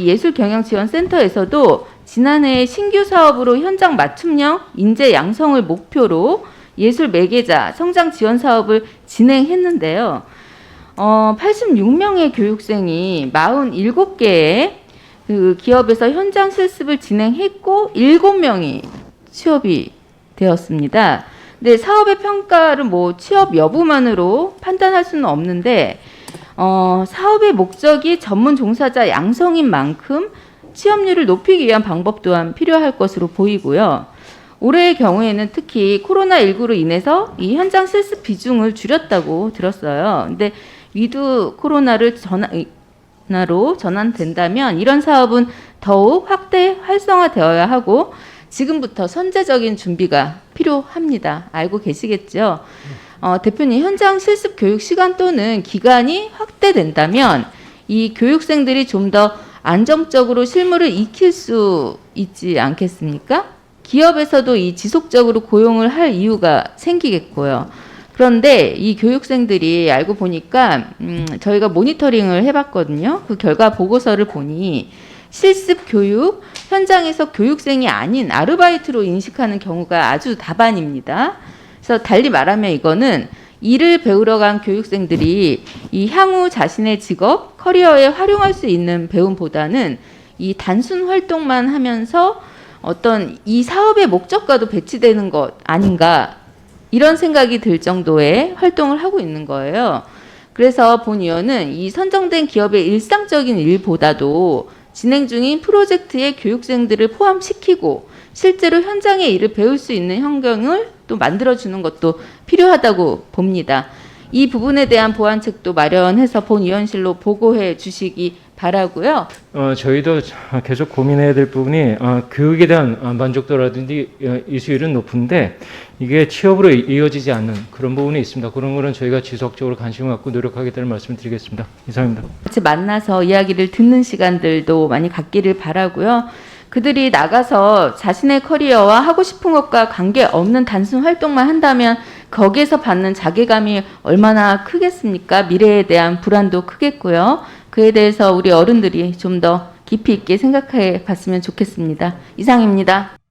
예술경영지원센터에서도 지난해 신규 사업으로 현장 맞춤형 인재 양성을 목표로 예술 매개자 성장 지원 사업을 진행했는데요. 어, 86명의 교육생이 47개의 그 기업에서 현장 실습을 진행했고 7명이 취업이 되었습니다. 근데 사업의 평가를 뭐 취업 여부만으로 판단할 수는 없는데 어, 사업의 목적이 전문 종사자 양성인 만큼 취업률을 높이기 위한 방법 또한 필요할 것으로 보이고요. 올해의 경우에는 특히 코로나19로 인해서 이 현장 실습 비중을 줄였다고 들었어요. 근데 위드 코로나를 전환으로 전환된다면 이런 사업은 더욱 확대 활성화되어야 하고 지금부터 선제적인 준비가 필요합니다. 알고 계시겠죠? 어, 대표님 현장 실습 교육 시간 또는 기간이 확대된다면 이 교육생들이 좀 더 안정적으로 실무를 익힐 수 있지 않겠습니까? 기업에서도 이 지속적으로 고용을 할 이유가 생기겠고요. 그런데 이 교육생들이 알고 보니까 음, 저희가 모니터링을 해봤거든요. 그 결과 보고서를 보니 실습 교육 현장에서 교육생이 아닌 아르바이트로 인식하는 경우가 아주 다반입니다. 그래서 달리 말하면 이거는 일을 배우러 간 교육생들이 이 향후 자신의 직업, 커리어에 활용할 수 있는 배움보다는 이 단순 활동만 하면서 어떤 이 사업의 목적과도 배치되는 것 아닌가 이런 생각이 들 정도의 활동을 하고 있는 거예요. 그래서 본 의원은 이 선정된 기업의 일상적인 일보다도 진행 중인 프로젝트에 교육생들을 포함시키고 실제로 현장의 일을 배울 수 있는 환경을 또 만들어주는 것도 필요하다고 봅니다. 이 부분에 대한 보완책도 마련해서 본위원실로 보고해 주시기 바라고요. 어, 저희도 자- 계속 고민해야 될 부분이 어, 교육에 대한 어, 만족도라든지 어, 이수율은 높은데 이게 취업으로 이- 이어지지 않는 그런 부분이 있습니다. 그런 거는 저희가 지속적으로 관심을 갖고 노력하겠다는 말씀을 드리겠습니다. 이상입니다. 같이 만나서 이야기를 듣는 시간들도 많이 갖기를 바라고요. 그들이 나가서 자신의 커리어와 하고 싶은 것과 관계없는 단순 활동만 한다면 거기에서 받는 자괴감이 얼마나 크겠습니까? 미래에 대한 불안도 크겠고요. 그에 대해서 우리 어른들이 좀 더 깊이 있게 생각해 봤으면 좋겠습니다. 이상입니다.